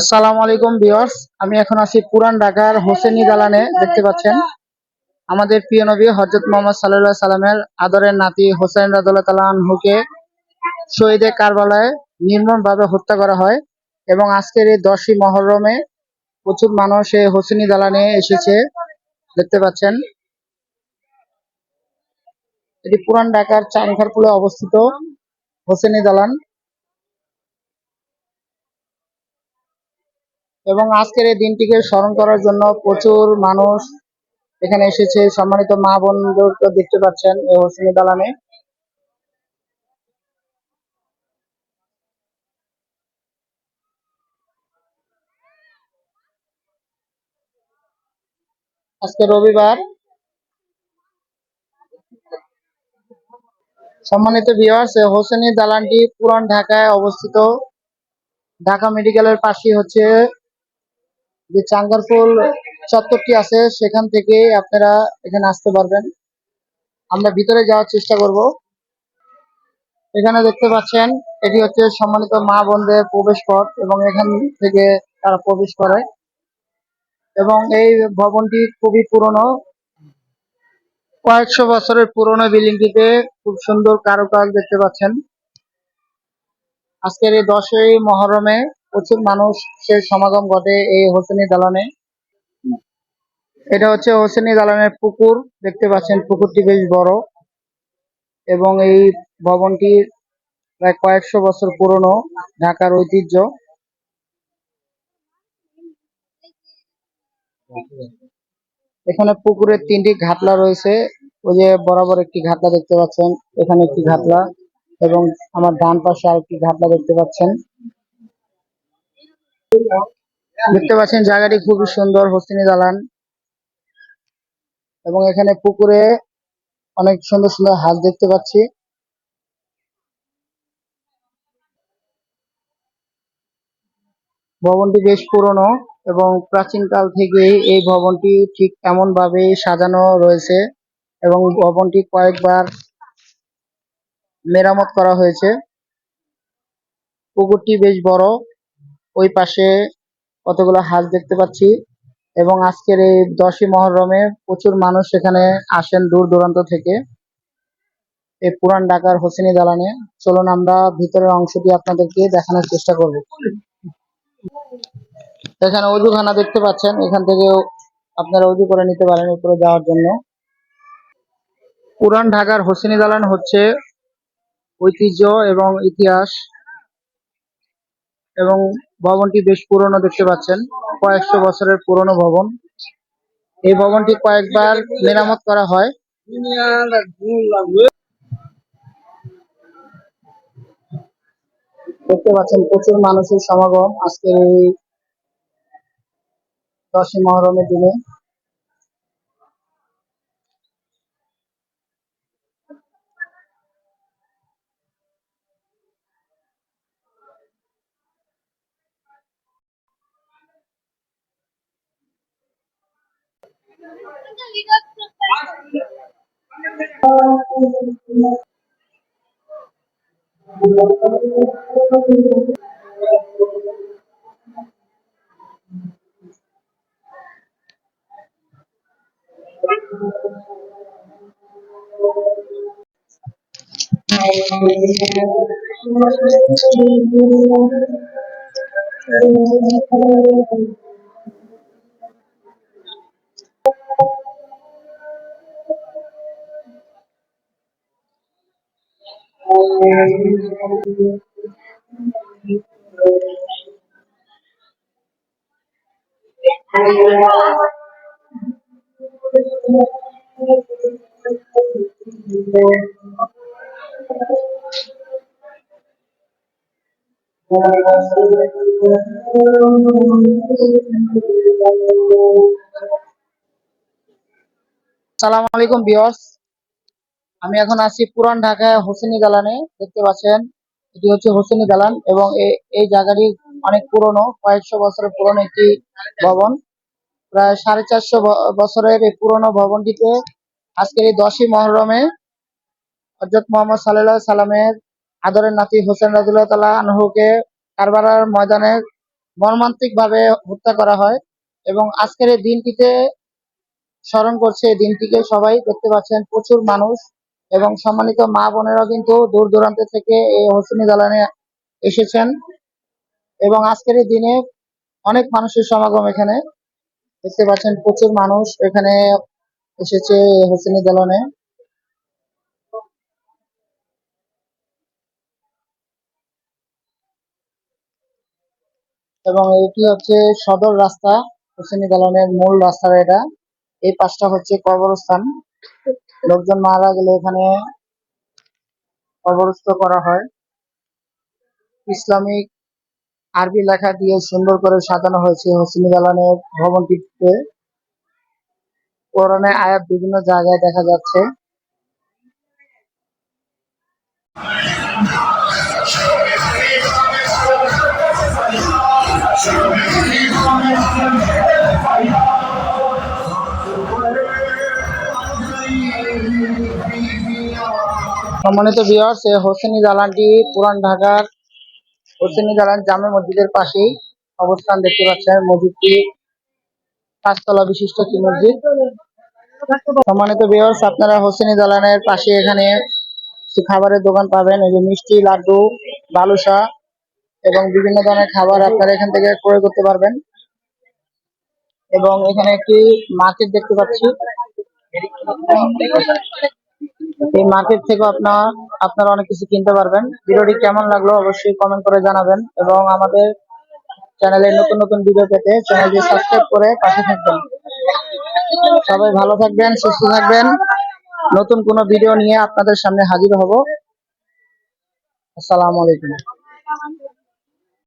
আসসালামু আলাইকুম ভিউয়ার্স, আমি এখন আছি পুরান ঢাকার হোসেনি দালানে, দেখতে পাচ্ছেন। আমাদের প্রিয় নবী হজরত মোহাম্মদ সাল্লাল্লাহু সাল্লামের আদরের নাতি হোসেন আনহুকে শহীদে কারবালায় নির্মমভাবে হত্যা করা হয় এবং আজকের এই দশই মহরমে প্রচুর মানুষ এই হোসেনি দালানে এসেছে, দেখতে পাচ্ছেন। এটি পুরান ঢাকার চানখারপুলে অবস্থিত হোসেনি দালান। এবং আজকের এই দিনটিকে স্মরণ করার জন্য প্রচুর মানুষ এখানে এসেছে। সম্মানিত মা বোনদেরকে দেখতে পাচ্ছেন এই হোসেনি দালানে। আজকে রবিবার। সম্মানিত ভিউয়ার্স হোসেনি দালানটি পুরান ঢাকায় অবস্থিত। ঢাকা মেডিকেলের পাশেই হচ্ছে যে চাঙ্গারপুল চত্বরটি আছে, সেখান থেকে আপনারা এখানে আসতে পারবেন। আমরা ভিতরে যাওয়ার চেষ্টা করব। এখানে দেখতে পাচ্ছেন, এটি হচ্ছে সম্মানিত মা বোনদের প্রবেশ পথ এবং এখান থেকে তারা প্রবেশ করে। এবং এই ভবনটি খুবই পুরনো। কয়েকশো বছরের পুরনো বিল্ডিংটিতে খুব সুন্দর কারুকাজ দেখতে পাচ্ছেন। আজকের এই দশই মহরমে প্রচুর মানুষের সমাগম ঘটে এই হোসেনি দালানে। এটা হচ্ছে হোসেনি দালানের পুকুর, দেখতে পাচ্ছেন পুকুরটি বেশ বড় এবং এই ভবনটি প্রায় কয়েকশো বছর পুরনো, ঢাকার ঐতিহ্য। এখানে পুকুরের তিনটি ঘাটলা রয়েছে। ওই যে বরাবর একটি ঘাটলা দেখতে পাচ্ছেন, এখানে একটি ঘাটলা এবং আমার ডান পাশে আরেকটি ঘাটলা দেখতে পাচ্ছেন। দেখতে পাচ্ছেন জায়গাটি খুবই সুন্দর হোসেনি দালান। এবং এখানে পুকুরে অনেক সুন্দর সুন্দর হাঁস দেখতে পাচ্ছি। ভবনটি বেশ পুরনো এবং প্রাচীনকাল থেকেই এই ভবনটি ঠিক এমন ভাবে সাজানো রয়েছে এবং ভবনটি কয়েকবার মেরামত করা হয়েছে। পুকুরটি বেশ বড়। ওই পাশে কতগুলো হাঁস দেখতে পাচ্ছি এবং আজকের এই দশই মহরমে প্রচুর মানুষ এখানে আসেন দূর দূরান্ত থেকে। এই পুরান ঢাকার হোসেনি দালানে। চলুন আমরা ভিতরের অংশটি আপনাদেরকে দেখানোর চেষ্টা করব। এখানে অজুখানা দেখতে পাচ্ছেন। এখান থেকে আপনারা অজু করে নিতে পারেন উপরে যাওয়ার জন্য। পুরান ঢাকার হোসেনি দালান হচ্ছে ঐতিহ্য এবং ইতিহাস এবং ভবনটি বেশ পুরনো দেখতে পাচ্ছেন, কয়েকশো বছরের পুরনো ভবন। এই ভবনটি কয়েকবার মেরামত করা হয়। দেখতে পাচ্ছেন প্রচুর মানুষের সমাগম আজকের এই দশই মহরমের দিনে। সালাম আলাইকুম বিয়স আমি এখন আছি পুরান ঢাকায় হোসেনি দালানে, দেখতে পাচ্ছেন। এটি হচ্ছে হোসেনি দালান এবং এই জায়গাটি অনেক পুরনো, কয়েকশো বছরের পুরনো একটি ভবন। প্রায় সাড়ে চারশো বছরের এই পুরনো ভবনটিতে আজকের এই দশই মহরমে হজরত মোহাম্মদ সাল্লাহ সাল্লামের আদরের নাতি হোসেন রাজুল্লাহ তালা আনহুকে কারবারার ময়দানে মর্মান্তিক ভাবে হত্যা করা হয় এবং আজকের এই দিনটিতে স্মরণ করছে এই দিনটিকে সবাই। দেখতে পাচ্ছেন প্রচুর মানুষ। এবং সম্মানিত মা বোনেরা কিন্তু দূর দূরান্ত থেকে এই হোসেনি দালানে এসেছেন। এবং আজকের এই দিনে অনেক মানুষের সমাগম এখানে। দেখতে পাচ্ছেন প্রচুর মানুষ এখানে এসেছে হোসেনি দালানে এবং এটি হচ্ছে সদর রাস্তা, হোসেনি দালানের মূল রাস্তা এটা। এই পাশটা হচ্ছে কবরস্থান। লোকজন মারা গেলে এখানে কবরস্থ করা হয়। ইসলামিক আরবি লেখা দিয়ে সুন্দর করে সাজানো হয়েছে হোসেনি দালানের ভবনটিতে। কোরআনে আয়াত বিভিন্ন জায়গায় দেখা যাচ্ছে। সম্মানিত ভিউয়ার্স এই হোসেনি দালানটি পুরান ঢাকার হোসেনি দালান জামে মসজিদের পাশেই অবস্থান দেখতে পাচ্ছেন। মসজিদটি পাঁচতলা বিশিষ্ট একটি মসজিদ। সম্মানিত ভিউয়ার্স আপনারা হোসেনি দালানের পাশে এখানে খাবারের দোকান পাবেন। এই যে মিষ্টি, লাড্ডু, বালুশা এবং বিভিন্ন ধরনের খাবার আপনারা এখান থেকে ক্রয় করতে পারবেন। এবং এখানে একটি মার্কেট দেখতে পাচ্ছি। এই মার্কেট থেকে আপনার, আপনারা অনেক কিছু কিনতে পারবেন। ভিডিওটি কেমন লাগল অবশ্যই কমেন্ট করে জানাবেন এবং আমাদের চ্যানেলে নতুন নতুন ভিডিও পেতে চ্যানেলটি সাবস্ক্রাইব করে পাশে থাকবেন। সবাই ভালো থাকবেন, সুস্থ থাকবেন। নতুন কোনো ভিডিও নিয়ে আপনাদের সামনে হাজির হব। আসসালামু আলাইকুম।